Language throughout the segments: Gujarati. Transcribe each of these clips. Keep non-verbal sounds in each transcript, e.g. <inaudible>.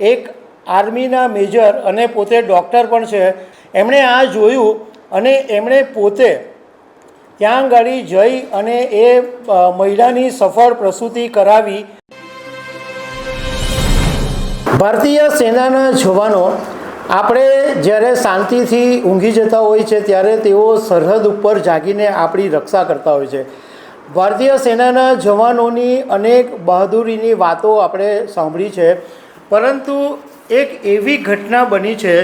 એક આર્મીના મેજર અને પોતે ડૉક્ટર પણ છે. એમણે આ જોયું અને એમણે પોતે ત્યાં આગળ જઈ અને એ મહિલાની સફળ પ્રસૂતિ કરાવી. ભારતીય સેનાના જવાનો આપણે જ્યારે શાંતિથી ઊંઘી જતા હોય છે ત્યારે તેઓ સરહદ ઉપર જાગીને આપણી રક્ષા કરતા હોય છે. ભારતીય સેનાના જવાનોની અનેક બહાદુરીની વાતો આપણે સાંભળી છે. પરંતુ એક એવી ઘટના બની છે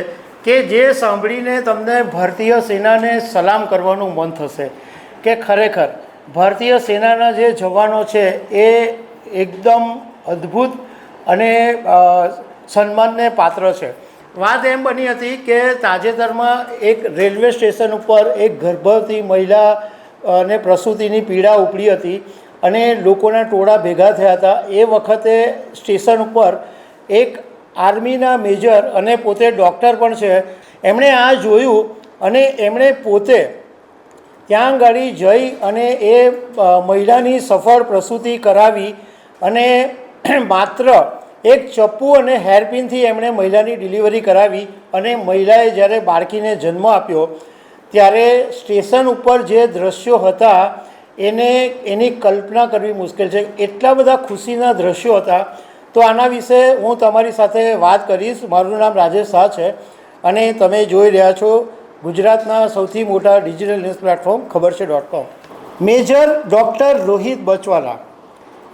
કે જે સાંભળીને તમને ભારતીય સેનાને સલામ કરવાનું મન થશે કે ખરેખર ભારતીય સેનાના જે જવાનો છે એ એકદમ અદ્ભુત અને સન્માનને પાત્ર છે. વાત એમ બની હતી કે તાજેતરમાં એક રેલવે સ્ટેશન ઉપર એક ગર્ભવતી મહિલા અને પ્રસૂતિની પીડા ઉપડી હતી અને લોકોના ટોળા ભેગા થયા હતા. એ વખતે સ્ટેશન ઉપર એક આર્મીના મેજર અને પોતે ડૉક્ટર પણ છે. એમણે આ જોયું અને એમણે પોતે ત્યાં આગળ જઈ અને એ મહિલાની સફળ પ્રસૂતિ કરાવી અને <clears throat> માત્ર એક ચપ્પુ અને હેરપિનથી એમણે મહિલાની ડિલિવરી કરાવી અને મહિલાએ જ્યારે બાળકીને જન્મ આપ્યો ત્યારે સ્ટેશન ઉપર જે દ્રશ્યો હતા એને, એની કલ્પના કરવી મુશ્કેલ છે. એટલા બધા ખુશીના દ્રશ્યો હતા તો આના વિશે હું તમારી સાથે વાત કરીશ. મારું નામ રાજેશ શાહ છે અને તમે જોઈ રહ્યા છો ગુજરાતના સૌથી મોટા ડિજિટલ ન્યૂઝ પ્લેટફોર્મ, ખબર છે dot com major doctor Rohit બચવાલા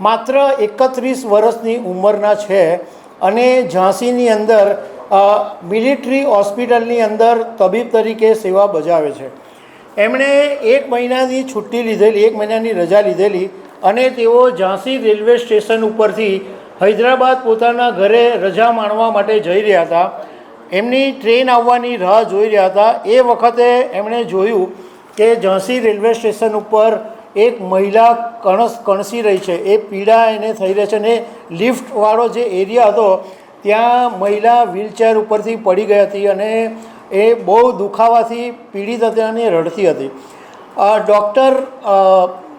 માત્ર એકત્રીસ વર્ષની ઉંમરના છે અને ઝાંસીની અંદર મિલિટરી હોસ્પિટલની અંદર તબીબ તરીકે સેવા બજાવે છે. એમણે એક મહિનાની છુટ્ટી લીધેલી, એક મહિનાની રજા લીધેલી અને તેઓ ઝાંસી રેલવે સ્ટેશન ઉપરથી હૈદરાબાદ પોતાના ઘરે રજા માણવા માટે જઈ રહ્યા હતા. એમની ટ્રેન આવવાની રાહ જોઈ રહ્યા હતા. એ વખતે એમણે જોયું કે ઝાંસી રેલવે સ્ટેશન ઉપર એક મહિલા કણસ કણસી રહી છે. એ પીડા એને થઈ રહી છે અને લિફ્ટવાળો જે એરિયા હતો, ત્યાં મહિલા વ્હીલચેર ઉપરથી પડી ગઈ હતી અને એ બહુ દુખાવાથી પીડિત હતી અને રડતી હતી. ડૉક્ટર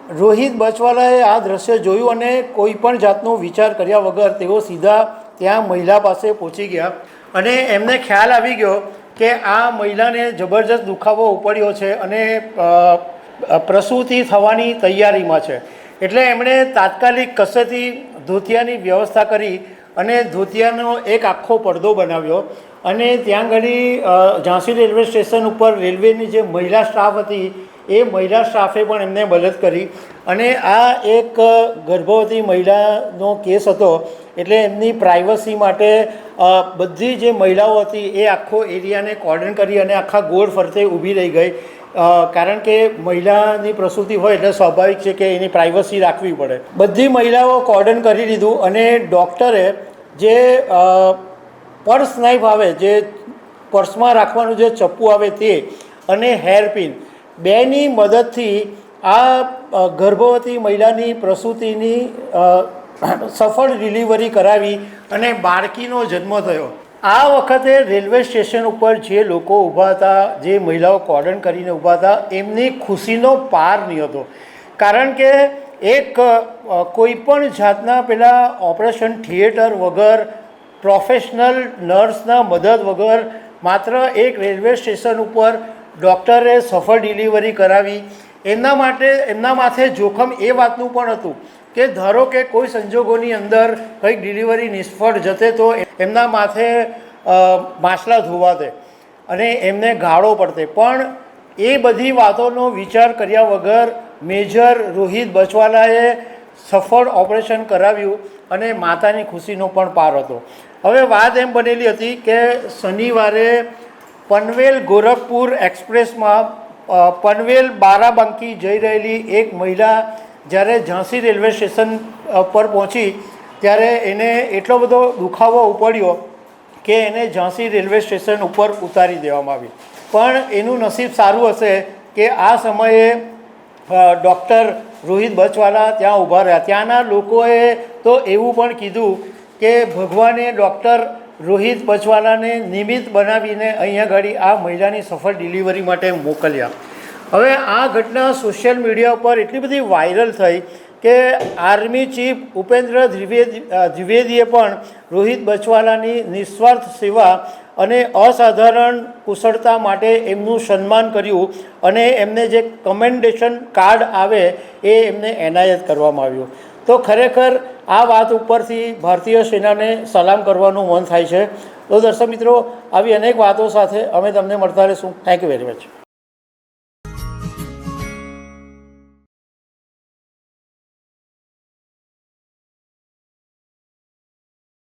રોહિત બચવાલાએ આ દ્રશ્ય જોયું અને કોઈ પણ જાતનો વિચાર કર્યા વગર તેઓ સીધા ત્યાં મહિલા પાસે પહોંચી ગયા. અને એમને ખ્યાલ આવી ગયો કે આ મહિલાને જબરજસ્ત દુખાવો ઉપડ્યો છે અને પ્રસૂતિ થવાની તૈયારીમાં છે. એટલે એમણે તાત્કાલિક કસેથી ધોતિયાની વ્યવસ્થા કરી અને ધોતિયાનો એક આખો પડદો બનાવ્યો. અને ત્યાં ઘડી ઝાંસી રેલવે સ્ટેશન ઉપર રેલવેની જે મહિલા સ્ટાફ હતી એ મહિલા સ્ટાફે પણ એમને મદદ કરી. અને આ એક ગર્ભવતી મહિલાનો કેસ હતો, એટલે એમની પ્રાઇવસી માટે બધી જે મહિલાઓ હતી એ આખો એરિયાને કોર્ડન કરી અને આખા ગોળ ફરતે ઊભી રહી ગઈ. કારણ કે મહિલાની પ્રસૂતિ હોય એટલે સ્વાભાવિક છે કે એની પ્રાઇવસી રાખવી પડે. બધી મહિલાઓ કોર્ડન કરી દીધું અને ડૉક્ટરે જે પર્સ નાઇફ આવે, જે પર્સમાં રાખવાનું જે ચપ્પુ આવે તે અને હેરપિન બેની મદદથી આ ગર્ભવતી મહિલાની પ્રસૂતિની સફળ ડિલિવરી કરાવી અને બાળકીનો જન્મ થયો. આ વખતે રેલવે સ્ટેશન ઉપર જે લોકો ઊભા હતા, જે મહિલાઓ કોર્ડન કરીને ઊભા હતા, એમની ખુશીનો પાર નહીં હતો. કારણ કે એક કોઈપણ કોઈ પણ જાતના પેલા ઓપરેશન થિયેટર વગર, પ્રોફેશનલ નર્સના મદદ વગર માત્ર એક રેલવે સ્ટેશન ઉપર ડૉક્ટરે સફળ ડિલિવરી કરાવી. એમના માટે, એમના માથે જોખમ એ વાતનું પણ હતું કે ધારો કે કોઈ સંજોગોની અંદર કંઈક ડિલિવરી નિષ્ફળ જતે તો એમના માથે માછલા ધોવાતે અને એમને ગાળો પડતે. પણ એ બધી વાતોનો વિચાર કર્યા વગર મેજર રોહિત બચવાલાએ સફળ ઓપરેશન કરાવ્યું અને માતાની ખુશીનો પણ પાર હતો. હવે વાત એમ બનેલી હતી કે શનિવારે પનવેલ ગોરખપુર એક્સપ્રેસમાં પનવેલ બારાબાંકી જઈ રહેલી એક મહિલા જ્યારે ઝાંસી રેલવે સ્ટેશન પર પહોંચી ત્યારે એને એટલો બધો દુખાવો ઉપડ્યો કે એને ઝાંસી રેલવે સ્ટેશન ઉપર ઉતારી દેવામાં આવી. પણ એનું નસીબ સારું હશે કે આ સમયે ડૉક્ટર રોહિત બચવાલા ત્યાં ઊભા રહ્યા. ત્યાંના લોકોએ તો એવું પણ કીધું કે ભગવાને ડૉક્ટર રોહિત બચવાલાને નિમિત્ત બનાવીને અહીંયા ઘડી આ મહિલાની સફળ ડિલિવરી માટે મોકલ્યા. હવે આ ઘટના સોશિયલ મીડિયા ઉપર એટલી બધી વાયરલ થઈ કે આર્મી ચીફ ઉપેન્દ્ર દ્વિવેદી દ્વિવેદીએ પણ રોહિત બચવાલાની નિસ્વાર્થ સેવા અને અસાધારણ કુશળતા માટે એમનું સન્માન કર્યું અને એમને જે કમેન્ડેશન કાર્ડ આવે એ એમને એનાયત કરવામાં આવ્યું. તો ખરેખર આ વાત ઉપરથી ભારતીય સેનાને સલામ કરવાનું મન થાય છે. તો દર્શક મિત્રો, આવી અનેક વાતો સાથે અમે તમને મળતા રહીશું. Thank you very much